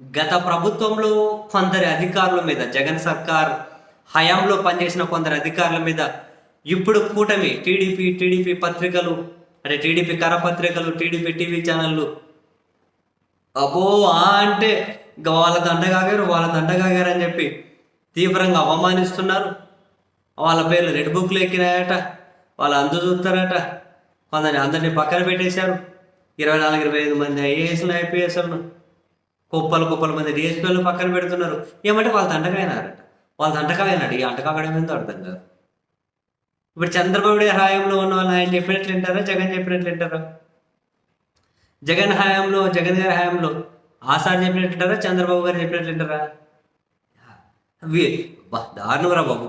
గత ప్రభుత్వంలో కొందరి అధికారుల మీద జగన్ సర్కార్ హయాంలో పనిచేసిన కొందరు అధికారుల మీద ఇప్పుడు కూటమి టీడీపీ టీడీపీ పత్రికలు అంటే టీడీపీ కరపత్రికలు టీడీపీ టీవీ ఛానళ్ళు అబ్బో ఆ అంటే వాళ్ళ దండగాగారు వాళ్ళ దండగాగారు అని చెప్పి తీవ్రంగా అవమానిస్తున్నారు. వాళ్ళ పేర్లు రెడ్ బుక్లు ఎక్కినాయట వాళ్ళు అందు చూస్తారట. కొందరిని అందరినీ పక్కన పెట్టేశారు. ఇరవై నాలుగు ఇరవై ఐదు మంది ఐఏఎస్లు ఐపీఎస్లను కుప్పలు కుప్పల మంది డిఎస్పీలు పక్కన పెడుతున్నారు. ఏమంటే వాళ్ళ దండకాయనారట వాళ్ళ దండకమైనాడు. ఈ అంటకాగడం ఏందో అర్థం కాదు. ఇప్పుడు చంద్రబాబు నాయుడు హయాంలో ఉన్న వాళ్ళు ఆయన చెప్పినట్లు వింటారా? జగన్ చెప్పినట్లు వింటారా? జగన్ హయాంలో జగన్ గారి హయాంలో ఆసార్ చెప్పినట్టు వింటారా? చంద్రబాబు గారు చెప్పినట్లు వింటారా? దారుణరా బాబు.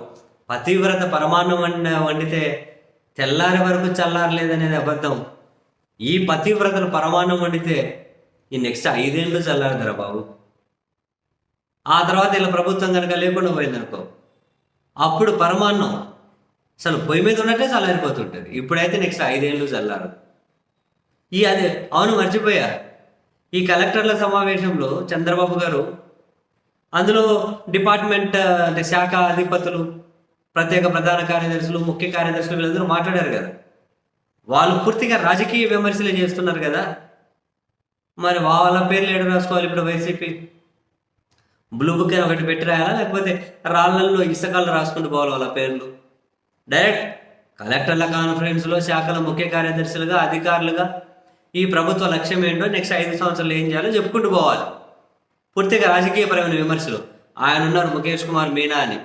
పతివ్రత పరమాన్నం వండ వండితే తెల్లారి వరకు చల్లారలేదనేది అబద్ధం. ఈ పతివ్రతలు పరమాన్నం వండితే ఈ నెక్స్ట్ ఐదేళ్ళు చల్లారుదరా బాబు? ఆ తర్వాత ఇలా ప్రభుత్వం కనుక లేకుండా పోయిందనుకో అప్పుడు పరమాన్నం అసలు పొయ్యి మీద ఉన్నట్టే చల్లారిపోతుంటుంది. ఇప్పుడైతే నెక్స్ట్ ఐదేళ్ళు చల్లారు. ఈ అదే అవును మర్చిపోయా. ఈ కలెక్టర్ల సమావేశంలో చంద్రబాబు గారు అందులో డిపార్ట్మెంట్ అంటే శాఖ అధిపతులు ప్రత్యేక ప్రధాన కార్యదర్శులు ముఖ్య కార్యదర్శులు వీళ్ళందరూ మాట్లాడారు కదా. వాళ్ళు పూర్తిగా రాజకీయ విమర్శలే చేస్తున్నారు కదా. మరి వాళ్ళ పేర్లు ఏడు రాసుకోవాలి ఇప్పుడు వైసీపీ? బ్లూ బుక్ అని ఒకటి పెట్టి రాయాలా? లేకపోతే రాళ్ళల్లో ఇసుకల్లో రాసుకుంటూ పోవాలి వాళ్ళ పేర్లు? డైరెక్ట్ కలెక్టర్ల కాన్ఫరెన్స్లో శాఖల ముఖ్య కార్యదర్శులుగా అధికారులుగా ఈ ప్రభుత్వ లక్ష్యం ఏంటో నెక్స్ట్ ఐదు సంవత్సరాలు ఏం చేయాలో చెప్పుకుంటూ పోవాలి. పూర్తిగా రాజకీయపరమైన విమర్శలు. ఆయన ఉన్నారు ముఖేష్ కుమార్ మీనా అని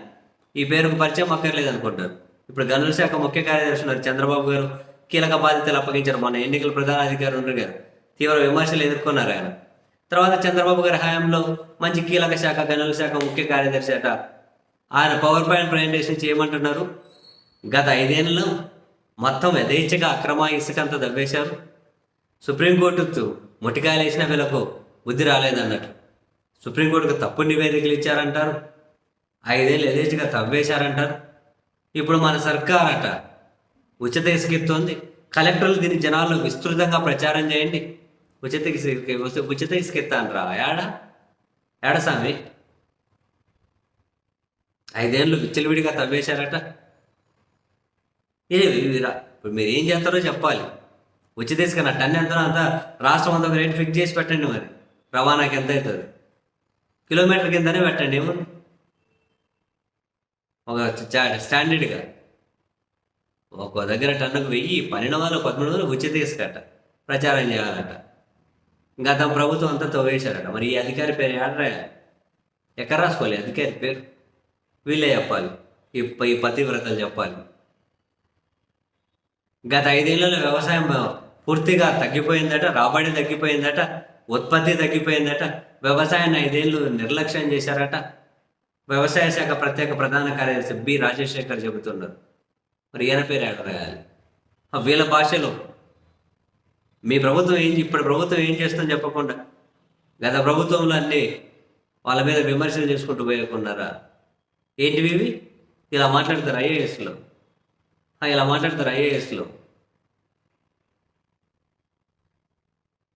ఈ పేరుకు పరిచయం అక్కర్లేదు అనుకుంటారు ఇప్పుడు గనుల శాఖ ముఖ్య కార్యదర్శి ఉన్నారు చంద్రబాబు గారు. కీలక బాధ్యతలు అప్పగించారు. మన ఎన్నికల ప్రధాన అధికారి గారు. తీవ్ర విమర్శలు ఎదుర్కొన్నారు ఆయన. తర్వాత చంద్రబాబు గారి హయాంలో మంచి కీలక శాఖ గనుల శాఖ ముఖ్య కార్యదర్శి అట. ఆయన పవర్ పాయింట్ ప్రజెంటేషన్ చేయమంటున్నారు. గత ఐదేళ్ళలో మొత్తం యథేచ్ఛగా అక్రమ ఇసుకంతా దవ్వేశారు సుప్రీంకోర్టు మొటికాయలు వేసిన వీళ్ళకు బుద్ధి రాలేదన్నట్టు. సుప్రీంకోర్టుకు తప్పు నివేదికలు ఇచ్చారంటారు. ఐదేళ్ళు యథేచ్ఛగా తవ్వేశారంటారు. ఇప్పుడు మన సర్కార్ అట ఉచిత ఇసుకెత్తుంది కలెక్టర్లు దీన్ని జనాల్లో విస్తృతంగా ప్రచారం చేయండి. ఉచిత ఇసుక ఉచిత ఇసుకెత్తానరా రా ఏడ స్వామి ఐదేళ్ళు విచ్చలవిడిగా తవ్వేశారట ఏ వీరా ఇప్పుడు మీరు ఏం చేస్తారో చెప్పాలి ఉచిత ఇసుక నా టన్ ఎంత అంత రాష్ట్రం అంతా రేటు రేట్ ఫిక్స్ చేసి పెట్టండి మరి రవాణాకి ఎంత అవుతుంది కిలోమీటర్ కిందనే పెట్టండి ఏమో ఒక స్టాండర్డ్గా ఒక దగ్గర టన్నుకు వెయ్యి పన్నెండు వందలు పదమూడు వందలు ఉచిత ఇసుకట ప్రచారం చేయాలట గత ప్రభుత్వం అంతా తవ్వేశారట. మరి ఈ అధికారి పేరు ఏడరా ఎక్కడ రాసుకోవాలి? అధికారి పేరు? వీళ్ళే చెప్పాలి. ఈ ప- ఈ పతివ్రతలు చెప్పాలి. గత ఐదేళ్ళలో వ్యవసాయం పూర్తిగా తగ్గిపోయిందట రాబడి తగ్గిపోయిందట ఉత్పత్తి తగ్గిపోయిందట వ్యవసాయాన్ని ఐదేళ్ళు నిర్లక్ష్యం చేశారట. వ్యవసాయ శాఖ ప్రత్యేక ప్రధాన కార్యదర్శి బి రాజశేఖర్ చెబుతున్నారు. మరి ఈయన పేరు ఎక్కడ రాయాలి? వీళ్ళ భాషలో మీ ప్రభుత్వం ఏం ఇప్పుడు ప్రభుత్వం ఏం చేస్తుందని చెప్పకుండా. గత ప్రభుత్వంలో అన్నీ వాళ్ళ మీద విమర్శలు చేసుకుంటూ పోయకున్నారా ఏంటివి ఇవి? ఇలా మాట్లాడతారు ఐఏఎస్లో. ఇలా మాట్లాడతారు ఐఏఎస్లో.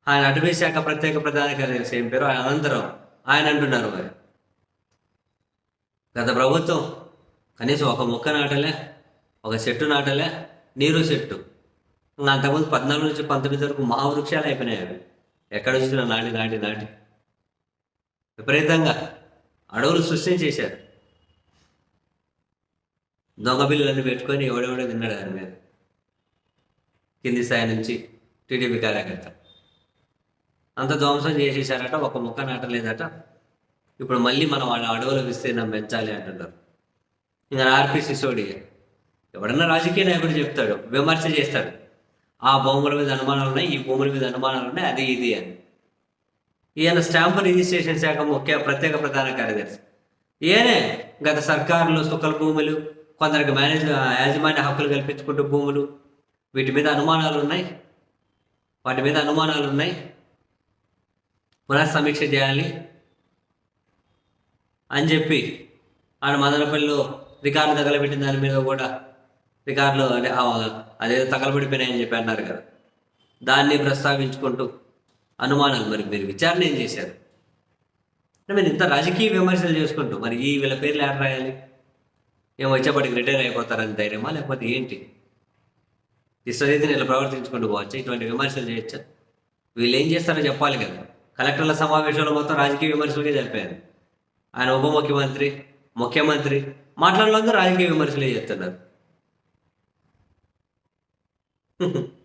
ఆయన అటవీ శాఖ ప్రత్యేక ప్రధాన కార్యదర్శి ఏం పేరు? ఆయన అనంతరం ఆయన అంటున్నారు మరి. గత ప్రభుత్వం కనీసం ఒక మొక్క నాటలే ఒక చెట్టు నాటలే నీరు చెట్టు. అంతకుముందు పద్నాలుగు నుంచి పంతొమ్మిది వరకు మహావృక్షాలు అయిపోయినాయి అవి. ఎక్కడ వచ్చినా నాటి నాటి నాటి. విపరీతంగా అడవులు సృష్టించేశారు దొంగ బిల్లులన్నీ పెట్టుకొని ఎవడెవడో తిన్నాడు దాని మీద. కింది స్థాయి నుంచి టీడీపీ కార్యకర్త. అంత ధ్వంసం చేసేసారట ఒక ముక్క నాటలేదట. ఇప్పుడు మళ్ళీ మనం వాళ్ళ అడవుల విస్తీర్ణం పెంచాలి అంటున్నారు. ఇంకా ఆర్పి సిసోడి ఎవడన్నా రాజకీయ నాయకుడు చెప్తాడు విమర్శ చేస్తాడు. ఆ భూముల మీద అనుమానాలు ఉన్నాయి ఈ భూముల మీద అనుమానాలు ఉన్నాయి అది ఇది అని. ఈయన స్టాంపు రిజిస్ట్రేషన్ శాఖ ముఖ్య ప్రత్యేక ప్రధాన కార్యదర్శి. ఈయనే గత సర్కారులో సుఖల భూములు కొందరికి మేనేజ్ యాజమాన్య హక్కులు కల్పించుకుంటూ భూములు వీటి మీద అనుమానాలు ఉన్నాయి. వాటి మీద అనుమానాలు ఉన్నాయి. పునః సమీక్ష చేయాలి అని చెప్పి ఆయన మదనపల్లిలో రికార్డు తగలబెట్టిన దాని మీద కూడా రికార్డులు అదేదో తగలబడిపోయినాయని చెప్పి అన్నారు కదా. దాన్ని ప్రస్తావించుకుంటూ అనుమానాలు మరి మీరు విచారణ ఏం చేశారు? మీరు ఇంత రాజకీయ విమర్శలు చేసుకుంటూ మరి ఈ వీళ్ళ పేర్లు ఎవరు రాయాలి? ఏమో వచ్చేప్పటికి రిటైర్ అయిపోతారని ధైర్యమా లేకపోతే ఏంటి? ఇష్టరీతిని ఇలా ప్రవర్తించుకుంటూ పోవచ్చు? ఇటువంటి విమర్శలు చేయొచ్చా? వీళ్ళు ఏం చేస్తారో చెప్పాలి కదా. కలెక్టర్ల సమావేశంలో మొత్తం రాజకీయ విమర్శలకే జరిపారు ఆయన ఉప ముఖ్యమంత్రి ముఖ్యమంత్రి మాట్లాడాలందరూ రాజకీయ విమర్శలే చేస్తున్నారు. Mm-hmm.